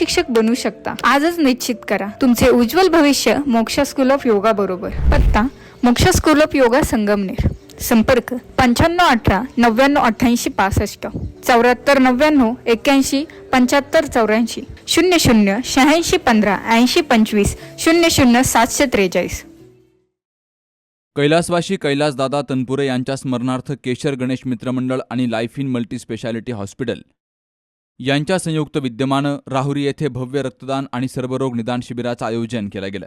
शिक्षक बनू शकता. आजच निश्चित करा. तुमचे उज्ज्वल भविष्य मोक्षा स्कूल ऑफ योगा बरोबर. पत्ता मोक्ष स्कूल ऑफ योगा संगमनेर. संपर्क पंच्याण्णव अठरा नव्याण्णव अठ्ठ्याऐंशी पासष्ट. चौऱ्याहत्तर नव्याण्णव एक्क्याऐंशी पंच्याहत्तर चौऱ्याऐंशी. शून्य शून्य शहाऐंशी पंधरा ऐंशी पंचवीस. शून्य शून्य सातशे त्रेचाळीस. कैलासवासी कैलासदादा तनपुरे यांच्या स्मरणार्थ केशर गणेश मित्रमंडळ आणि life in multi speciality hospital. यांच्या संयुक्त विद्यमानं राहुरी येथे भव्य रक्तदान आणि सर्वरोग निदान शिबिराचं आयोजन केलं गेलं.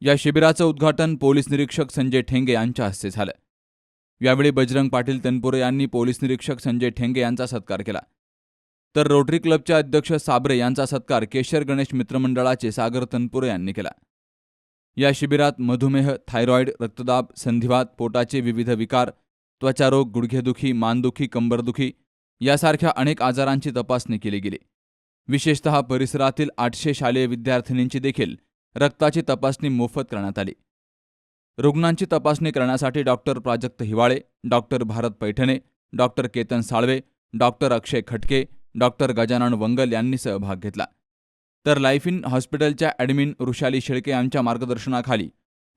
या शिबिराचं उद्घाटन पोलीस निरीक्षक संजय ठेंगे यांच्या हस्ते झालं. यावेळी बजरंग पाटील तनपुरे यांनी पोलीस निरीक्षक संजय ठेंगे यांचा सत्कार केला. तर रोटरी क्लबचे अध्यक्ष साबरे यांचा सत्कार केशर गणेश मित्रमंडळाचे सागर तनपुरे यांनी केला. या शिबिरात मधुमेह थायरॉईड रक्तदाब संधिवात पोटाचे विविध विकार त्वचारोग गुडघेदुखी मानदुखी कंबरदुखी यासारख्या अनेक आजारांची तपासणी केली गेली. विशेषत परिसरातील आठशे शालेय विद्यार्थिनींची देखील रक्ताची तपासणी मोफत करण्यात आली. रुग्णांची तपासणी करण्यासाठी doctor Prajakt Hiwale doctor Bharat Paithane doctor Ketan Salve doctor Akshay Khatke doctor Gajanan Vangal यांनी सहभाग घेतला. तर लाईफ इन हॉस्पिटलच्या ॲडमिन वृषाली शेळके यांच्या मार्गदर्शनाखाली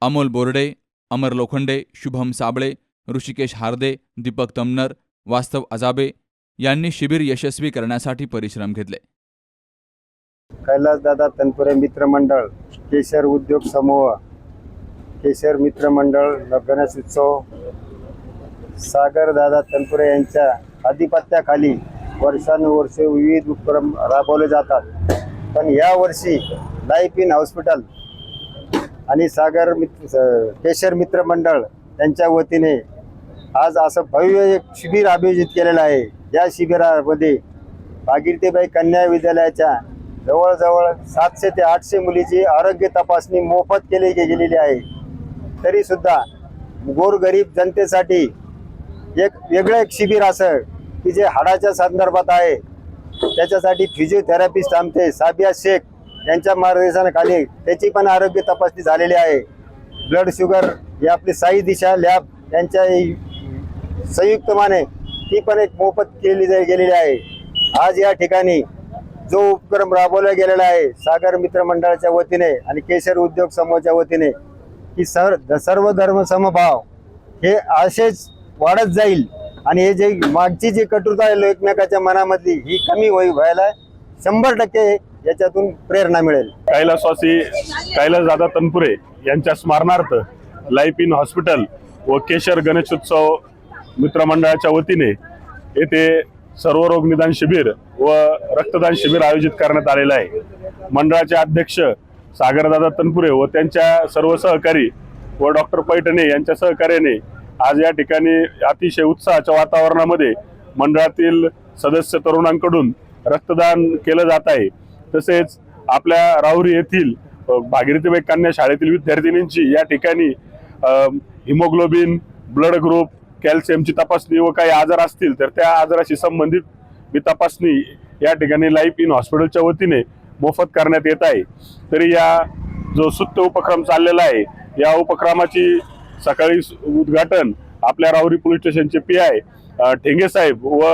अमोल बोर्डे अमर लोखंडे शुभम साबळे ऋषिकेश हार्दे दीपक तमनर वास्तव अजाबे यांनी शिबिर यशस्वी करण्यासाठी परिश्रम घेतले. कैलासदादा तनपुरे मित्रमंडळ केशर उद्योग समूह केशर मित्रमंडळ गणेश उत्सव सागरदादा तनपुरे यांच्या आधिपत्याखाली वर्षानुवर्षे विविध उपक्रम राबवले जातात. पण यावर्षी लाईफ इन हॉस्पिटल आणि सागर मित्र केशर मित्रमंडळ यांच्या वतीने आज असं भव्य एक शिबिर आयोजित केलेलं आहे. या शिबिरामध्ये भागीरथीबाई कन्या विद्यालयाच्या जवळजवळ सातशे ते आठशे मुलीची आरोग्य तपासणी मोफत केली गेलेली आहे. तरीसुद्धा गोरगरीब जनतेसाठी एक वेगळं एक शिबिर असं की जे हाडाच्या संदर्भात आहे. त्याच्यासाठी फिजिओथेरपिस्ट आमचे साबिया शेख यांच्या मार्गदर्शनाखाली त्याची पण आरोग्य तपासणी झालेली आहे. ब्लड शुगर ही आपली साई दिशा लॅब यांच्या संयुक्तमाने ती पण एक मोफत केली जाई- गेलेली आहे. आज या ठिकाणी जो उपक्रम राबवला गेलेला आहे सागर मित्र मंडळाच्या वतीने आणि केशर उद्योग समूहाच्या वतीने की सर सर्व धर्म समभाव हे असेच वाढत जाईल आणि हे जे मागची जी कटुरता आहे एकमेकाच्या मनामधली ही कमी होई व्हायला शंभर टक्के याच्यातून प्रेरणा मिळेल. कैलासवासी कैलासदादा तनपुरे यांच्या स्मरणार्थ लाईफ इन हॉस्पिटल व केशर गणेशोत्सव मित्रमंडळाच्या वतीने येथे सर्व निदान शिबिर व रक्तदान शिबिर आयोजित करण्यात आलेलं आहे. मंडळाचे अध्यक्ष सागरदादा तनपुरे व त्यांच्या सर्व सहकारी व डॉक्टर पैठणे यांच्या सहकार्याने आज या ठिकाणी अतिशय उत्साहाच्या वातावरणामध्ये मंडळातील सदस्य तरुणांकडून रक्तदान केलं जात आहे. तसेच आपल्या राहुरी येथील भागीरथीबाई कन्या शाळेतील विद्यार्थिनींची या ठिकाणी हिमोग्लोबिन ब्लड ग्रुप कॅल्शियमची तपासणी व काही आजार असतील तर त्या आजाराशी संबंधित मी तपासणी या ठिकाणी लाईफ इन हॉस्पिटलच्या वतीने मोफत करण्यात येत आहे. तरी या जो सुत्त उपक्रम चाललेला आहे या उपक्रमाची सकाळी उद्घाटन आपल्या राहुरी पोलीस स्टेशनचे पी आय ठेंगे साहेब व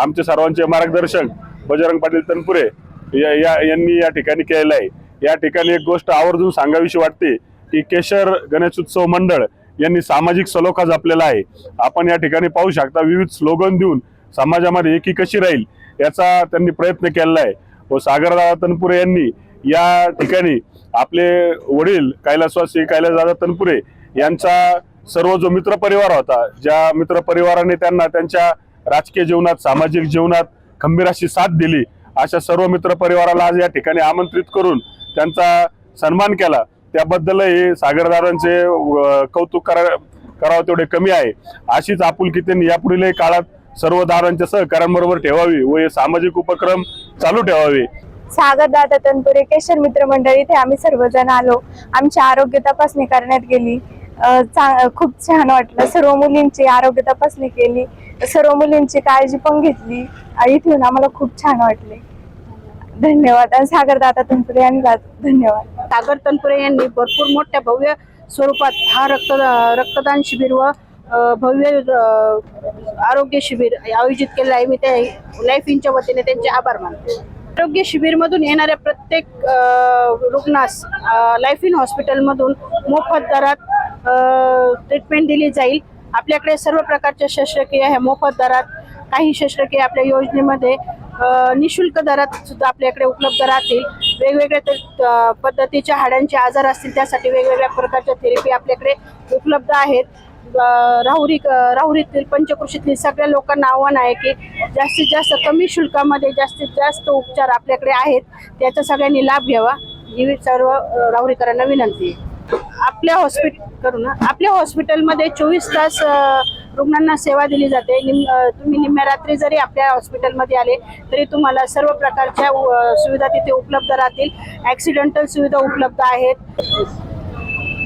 आमचे सर्वांचे मार्गदर्शक बजरंग पाटील तनपुरे या या- यांनी या ठिकाणी केलेलं आहे. या ठिकाणी एक गोष्ट आवर्जून सांगावीशी वाटते की केशर गणेश उत्सव मंडळ यांनी सामाजिक सलोखा जपलेला आहे. आपण या ठिकाणी पाहू शकता विविध स्लोगन देऊन समाजामध्ये एकी कशी राहील याचा त्यांनी प्रयत्न केलेला आहे. व सागरदादा तनपुरे यांनी या ठिकाणी आपले वडील कैलासवासी कैलासदादा तनपुरे यांचा सर्व जो मित्रपरिवार होता ज्या मित्रपरिवाराने त्यांना त्यांच्या राजकीय जीवनात सामाजिक जीवनात खंबीर अशी साथ दिली अशा सर्व मित्र परिवाराला आज या ठिकाणी आमंत्रित करून त्यांचा सन्मान केला. त्याबद्दलही सागरदारांचे कौतुक करा करावं तेवढे कमी आहे. अशीच आपुलकी त्यांनी यापुढीलही काळात सर्व दारांच्या सहकाऱ्यांबरोबर ठेवावी व हे सामाजिक उपक्रम चालू ठेवावे. सागर दादा तनपुरे केशर मित्र मंडळ इथे आम्ही सर्वजण आलो. आमची आरोग्य तपासणी करण्यात गेली. चा- खूप छान वाटलं. सर्व मुलींची आरोग्य तपासणी केली. सर्व मुलींची काळजी पण घेतली. इथून आम्हाला खूप छान वाटले. धन्यवाद. आणि सागर दादा तनपुरे यांना धन्यवाद. सागर तनपुरे यांनी भरपूर मोठ्या भव्य स्वरूपात हा रक्त रक्तदान शिबिर व भव्य आरोग्य शिबिर आयोजित केलं आहे. मी त्या लाईफ इनच्या वतीने त्यांचे आभार मानते. आरोग्य शिबिरमधून येणाऱ्या प्रत्येक रुग्णास लाईफ इन हॉस्पिटलमधून मोफत दरात ट्रीटमेंट दिली जाईल. आपल्याकडे सर्व प्रकारच्या शस्त्रक्रिया ह्या मोफत दरात काही शस्त्रक्रिया आपल्या योजनेमध्ये निशुल्क दरात सुद्धा आपल्याकडे उपलब्ध राहतील. वेगवेगळ्या पद्धतीच्या हाडांचे आजार असतील त्यासाठी वेगवेगळ्या प्रकारच्या थेरपी आपल्याकडे उपलब्ध आहेत. राहुरी राहुरीतील पंचकृषीतील सगळ्या लोकांना आव्हान आहे की जास्तीत जास्त कमी शुल्कामध्ये जास्तीत जास्त उपचार आपल्याकडे आहेत. त्याचा सगळ्यांनी लाभ घ्यावा. ही सर्व राहुरीकरांना विनंती आहे. आपल्या हॉस्पिटल करू ना. आपल्या हॉस्पिटलमध्ये चोवीस तास रुग्णांना सेवा दिली जाते. निम तुम्ही निम्म्या रात्री जरी आपल्या हॉस्पिटलमध्ये आले तरी तुम्हाला सर्व प्रकारच्या सुविधा तिथे उपलब्ध राहतील. ॲक्सिडेंटल सुविधा उपलब्ध आहेत.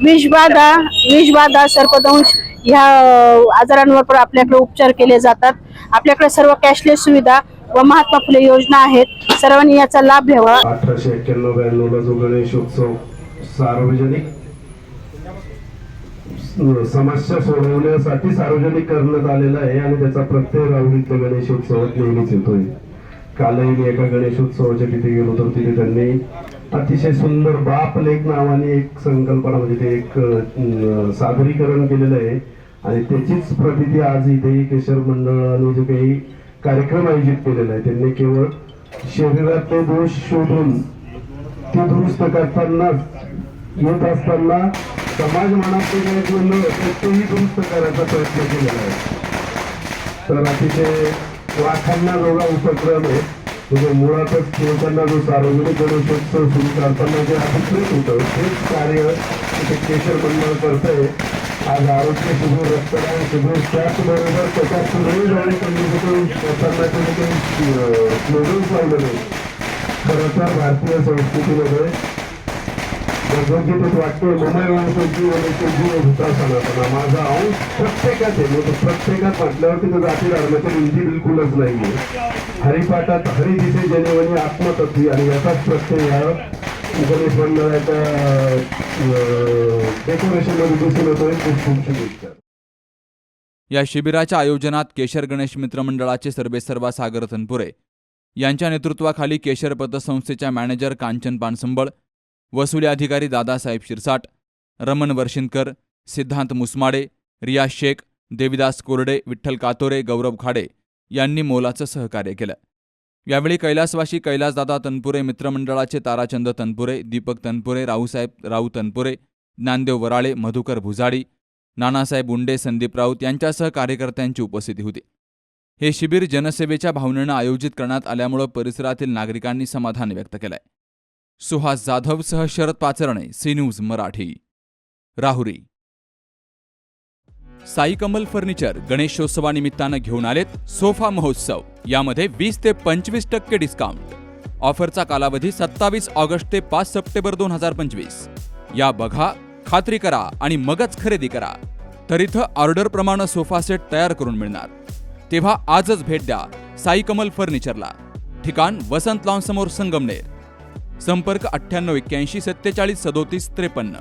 विषबाधा विषबाधा सर्पदंश ह्या आजारांवर पण आपल्याकडे उपचार केले जातात. आपल्याकडे सर्व कॅशलेस सुविधा व महात्मा फुले योजना आहेत. सर्वांनी याचा लाभ घ्यावा. अठराशे एक्क्याण्णव ब्याण्णवला जो गणेशोत्सव सार्वजनिक समस्या सोडवण्यासाठी सार्वजनिक करण्यात आलेला आहे आणि त्याचा प्रत्यय राहुरीतल्या गणेशोत्सवात नेहमीच येतोय. कालही मी एका गणेशोत्सवाच्या तिथे गेलो होतो तिथे त्यांनी अतिशय सुंदर बाप लेख नावाने एक संकल्पना म्हणजे ते एक सादरीकरण केलेलं आहे. आणि त्याचीच प्रतिती आज इथे केशर मंडळाने जो काही कार्यक्रम आयोजित केलेला आहे त्यांनी केवळ शरीरातले दोष शोधून ते दुरुस्त करताना येत असताना समाज मनातले काही गोंधळ होते तेही दुरुस्त करायचा प्रयत्न केलेला आहे. तर अतिशय वाखांना जोगा उपक्रम आहे. म्हणजे मुळातच खेळताना जो सार्वजनिक गणेशोत्सव सुरू करताना जे अभिप्रेत होतं तेच कार्य तिथे केशर मंडळ करतंय. आज आरोग्य शिबिर रक्तदान शिबिर त्याचबरोबर त्याच्या पुढे जाऊन त्यांनी जे काही स्वतःला जे काही स्लोगन्स लावलेले खरं तर भारतीय संस्कृतीमध्ये भगवद्गीतेत वाक्य ममय वंश जीवन जीव होता सनातना माझा अंश प्रत्येकात आहे. म्हणजे प्रत्येकात म्हटल्यावरती तर जाती धर्माची रुंदी बिलकुलच नाही हरिपाठात हरी दिसे जनेवणी आत्मतत्वी आणि याचाच प्रत्यय ह्या गणेश मंडळाच्या डेकोरेशनमध्ये दिसून येतोय खूप खूप शुभेच्छा या शिबिराच्या आयोजनात केशर गणेश मित्र मंडळाचे सर्वेसर्वा सागर तनपुरे यांच्या नेतृत्वाखाली केशर पतसंस्थेच्या मॅनेजर कांचन पानसंबळ वसुली अधिकारी दादासाहेब शिरसाट रमण वर्षिनकर सिद्धांत मुसमाडे रियाज शेख देविदास कोरडे विठ्ठल कातोरे गौरव खाडे यांनी मोलाचं सहकार्य केलं. यावेळी कैलासवाशी कैलासदादा तनपुरे मित्रमंडळाचे ताराचंद तनपुरे दीपक तनपुरे राऊसाहेब राऊ तनपुरे ज्ञानदेव वराळे मधुकर भुजाडी नानासाहेब उंडे संदीप राऊत यांच्यासह कार्यकर्त्यांची उपस्थिती होती. हे शिबिर जनसेवेच्या भावनेनं आयोजित करण्यात आल्यामुळं परिसरातील नागरिकांनी समाधान व्यक्त केलंय. Suhas जाधवसह Sharad Pacharne C news Marathi. Rahuri. Sai Kamal furniture गणेशोत्सवानिमित्तानं घेऊन आलेत सोफा महोत्सव. यामध्ये वीस ते पंचवीस टक्के डिस्काउंट ऑफरचा कालावधी सत्तावीस ऑगस्ट ते पाच सप्टेंबर दोन हजार पंचवीस. या बघा खात्री करा आणि मगच खरेदी करा. तर इथं ऑर्डरप्रमाणे सोफा सेट तयार करून मिळणार. तेव्हा आजच भेट द्या साई कमल फर्निचरला. ठिकाण वसंत लॉन समोर संगमनेर. संपर्क अठ्ठ्याण्णव एक्क्याऐंशी सत्तेचाळीस सदोतीस त्रेपन्न.